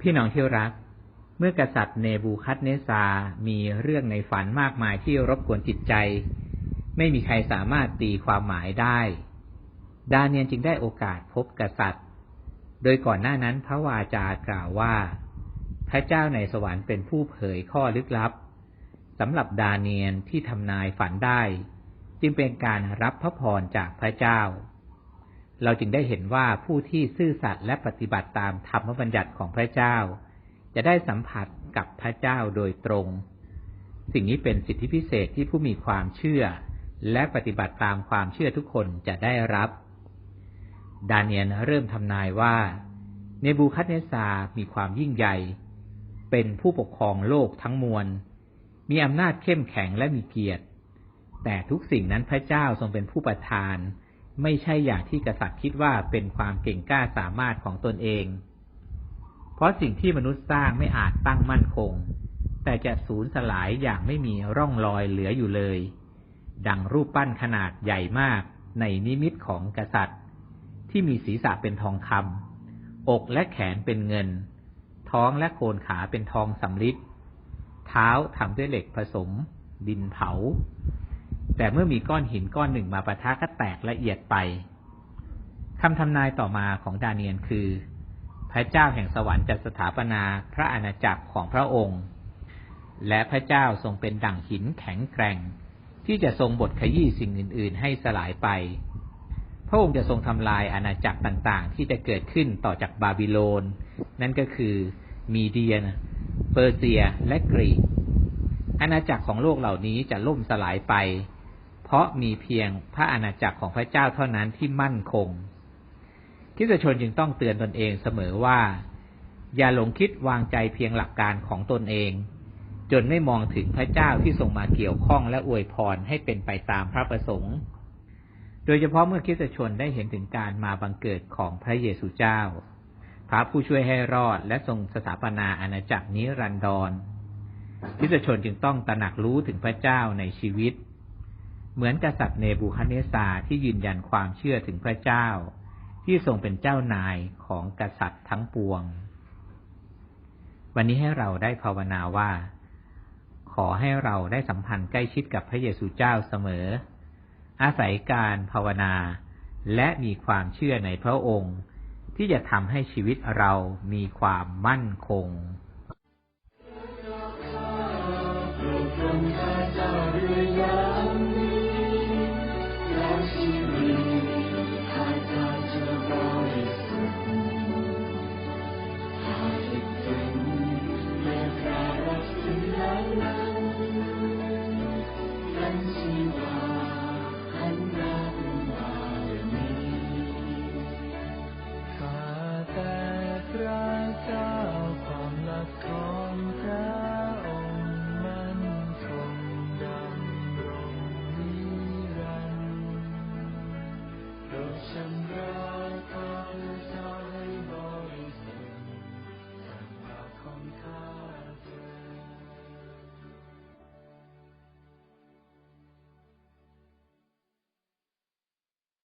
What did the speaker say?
พี่น้องที่รัก เมื่อกษัตริย์เนบูคัดเนซา มีเรื่องในฝันมากมายที่รบกวนจิตใจ ไม่มีใครสามารถตีความหมายได้ ดาเนียนจึงได้โอกาสพบกษัตริย์ โดยก่อนหน้านั้นพระวาจากล่าวว่า พระเจ้าในสวรรค์เป็นผู้เผยข้อลึกลับสำหรับดาเนียนที่ทำนายฝันได้ จึงเป็นการรับพระพรจากพระเจ้า เราจึงได้เห็นว่าผู้ที่ซื่อสัตย์และปฏิบัติตามธรรมบัญญัติของพระเจ้า จะได้สัมผัสกับพระเจ้าโดยตรง สิ่งนี้เป็นสิทธิพิเศษที่ผู้มีความเชื่อ และปฏิบัติตามความเชื่อทุกคนจะได้รับ ดาเนียนเริ่มทำนายว่า เนบูคัดเนซามีความยิ่งใหญ่ เป็นผู้ปกครองโลกทั้งมวล มีอำนาจเข้มแข็งและมีเกียรติ แต่ทุกสิ่งนั้นพระเจ้าทรงเป็นผู้ประทาน ไม่ใช่อย่างที่กษัตริย์คิดว่าเป็นความเก่งกล้าสามารถของตนเอง เพราะสิ่งที่มนุษย์สร้างไม่อาจตั้งมั่นคง แต่จะสูญสลายอย่างไม่มีร่องรอยเหลืออยู่เลย ดังรูปปั้นขนาดใหญ่มากในนิมิตของกษัตริย์ ที่มีศีรษะเป็นทองคำอกและแขนเป็นเงิน ท้องและโคนขาเป็นทองสำริดเท้าทำด้วยเหล็กผสม ดินเผา แต่เมื่อมีก้อนหินก้อนหนึ่งมาประทะก็แตกละเอียดไปคำทำนายต่อมาของดาเนียนคือ พระเจ้าแห่งสวรรค์จะสถาปนาพระอาณาจักรของพระองค์ และพระเจ้าทรงเป็นดั่งหินแข็งแกร่ง ที่จะทรงบทขยี้สิ่งอื่น ๆ ให้สลายไป พระองค์จะทรงทำลายอาณาจักรต่างๆ ที่จะเกิดขึ้นต่อจากบาบิโลน นั่นก็คือมีเดียเปอร์เซียและกรีกอาณาจักรของโลกเหล่านี้จะล่มสลายไป เพราะมีเพียงพระอาณาจักรของพระเจ้าเท่านั้นที่มั่นคงคิดชนจึงต้องเตือนตนเองเสมอว่า อย่าหลงคิดวางใจเพียงหลักการของตนเอง จนไม่มองถึงพระเจ้าที่ทรงมาเกี่ยวข้องและอวยพรให้เป็นไปตามพระประสงค์ โดยเฉพาะเมื่อคิดชนได้เห็นถึงการมาบังเกิดของพระเยซูเจ้า พระผู้ช่วยให้รอดและทรงสถาปนาอาณาจักรนิรันดรทิศชนจึงต้องตระหนักรู้ถึงพระเจ้าในชีวิต เหมือนกษัตริย์เนบูคัดเนซาที่ยืนยันความเชื่อถึงพระเจ้า ที่ทรงเป็นเจ้านายของกษัตริย์ทั้งปวง วันนี้ให้เราได้ภาวนาว่า ขอให้เราได้สัมพันธ์ใกล้ชิดกับพระเยซูเจ้าเสมอ อาศัยการภาวนา และมีความเชื่อในพระองค์ ที่จะทำให้ชีวิตเรามีความมั่นคง